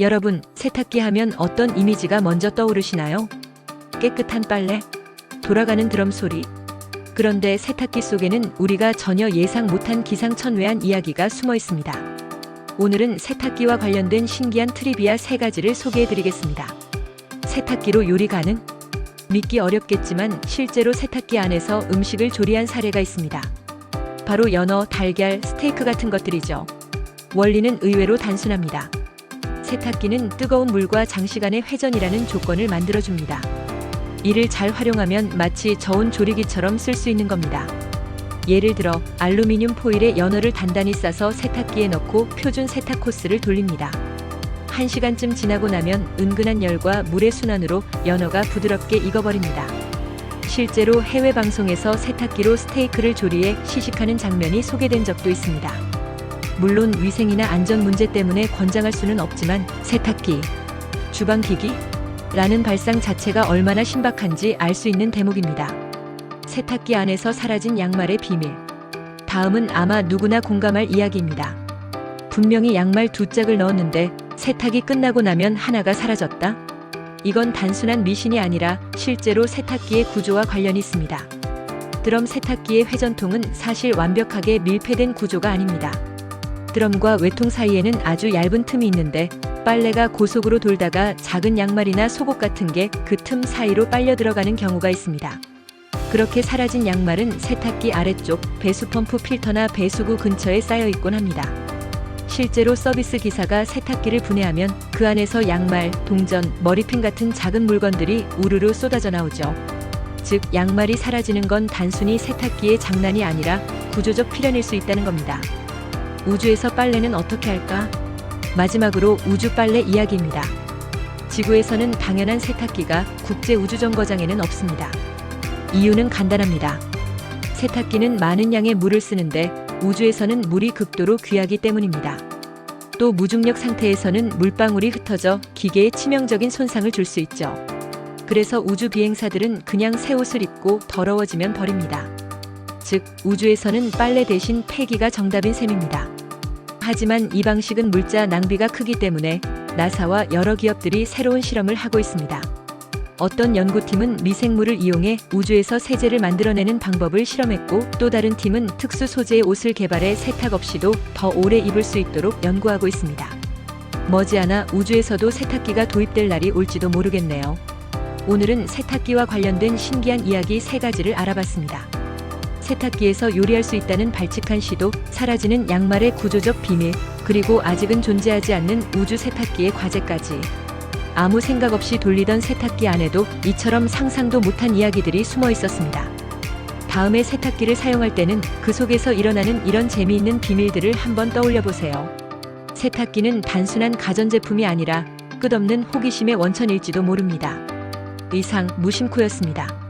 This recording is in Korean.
여러분, 세탁기 하면 어떤 이미지가 먼저 떠오르시나요? 깨끗한 빨래, 돌아가는 드럼 소리. 그런데 세탁기 속에는 우리가 전혀 예상 못한 기상천외한 이야기가 숨어 있습니다. 오늘은 세탁기와 관련된 신기한 트리비아 세 가지를 소개해 드리겠습니다. 세탁기로 요리 가능? 믿기 어렵겠지만 실제로 세탁기 안에서 음식을 조리한 사례가 있습니다. 바로 연어, 달걀, 스테이크 같은 것들이죠. 원리는 의외로 단순합니다. 세탁기는 뜨거운 물과 장시간의 회전이라는 조건을 만들어줍니다. 이를 잘 활용하면 마치 저온 조리기처럼 쓸 수 있는 겁니다. 예를 들어 알루미늄 포일에 연어를 단단히 싸서 세탁기에 넣고 표준 세탁 코스를 돌립니다. 1시간쯤 지나고 나면 은근한 열과 물의 순환으로 연어가 부드럽게 익어버립니다. 실제로 해외 방송에서 세탁기로 스테이크를 조리해 시식하는 장면이 소개된 적도 있습니다. 물론 위생이나 안전 문제 때문에 권장할 수는 없지만 세탁기, 주방기기? 라는 발상 자체가 얼마나 신박한지 알 수 있는 대목입니다. 세탁기 안에서 사라진 양말의 비밀. 다음은 아마 누구나 공감할 이야기입니다. 분명히 양말 두 짝을 넣었는데 세탁이 끝나고 나면 하나가 사라졌다? 이건 단순한 미신이 아니라 실제로 세탁기의 구조와 관련이 있습니다. 드럼 세탁기의 회전통은 사실 완벽하게 밀폐된 구조가 아닙니다. 드럼과 외통 사이에는 아주 얇은 틈이 있는데 빨래가 고속으로 돌다가 작은 양말이나 속옷 같은 게 그 틈 사이로 빨려 들어가는 경우가 있습니다. 그렇게 사라진 양말은 세탁기 아래쪽 배수 펌프 필터나 배수구 근처에 쌓여 있곤 합니다. 실제로 서비스 기사가 세탁기를 분해하면 그 안에서 양말, 동전, 머리핀 같은 작은 물건들이 우르르 쏟아져 나오죠. 즉, 양말이 사라지는 건 단순히 세탁기의 장난이 아니라 구조적 필연일 수 있다는 겁니다. 우주에서 빨래는 어떻게 할까? 마지막으로 우주 빨래 이야기입니다. 지구에서는 당연한 세탁기가 국제 우주정거장에는 없습니다. 이유는 간단합니다. 세탁기는 많은 양의 물을 쓰는데 우주에서는 물이 극도로 귀하기 때문입니다. 또 무중력 상태에서는 물방울이 흩어져 기계에 치명적인 손상을 줄 수 있죠. 그래서 우주 비행사들은 그냥 새 옷을 입고 더러워지면 버립니다. 즉, 우주에서는 빨래 대신 폐기가 정답인 셈입니다. 하지만 이 방식은 물자 낭비가 크기 때문에 나사와 여러 기업들이 새로운 실험을 하고 있습니다. 어떤 연구팀은 미생물을 이용해 우주에서 세제를 만들어내는 방법을 실험했고 또 다른 팀은 특수 소재의 옷을 개발해 세탁 없이도 더 오래 입을 수 있도록 연구하고 있습니다. 머지않아 우주에서도 세탁기가 도입될 날이 올지도 모르겠네요. 오늘은 세탁기와 관련된 신기한 이야기 세 가지를 알아봤습니다. 세탁기에서 요리할 수 있다는 발칙한 시도, 사라지는 양말의 구조적 비밀, 그리고 아직은 존재하지 않는 우주 세탁기의 과제까지. 아무 생각 없이 돌리던 세탁기 안에도 이처럼 상상도 못한 이야기들이 숨어 있었습니다. 다음에 세탁기를 사용할 때는 그 속에서 일어나는 이런 재미있는 비밀들을 한번 떠올려 보세요. 세탁기는 단순한 가전제품이 아니라 끝없는 호기심의 원천일지도 모릅니다. 이상 무심코였습니다.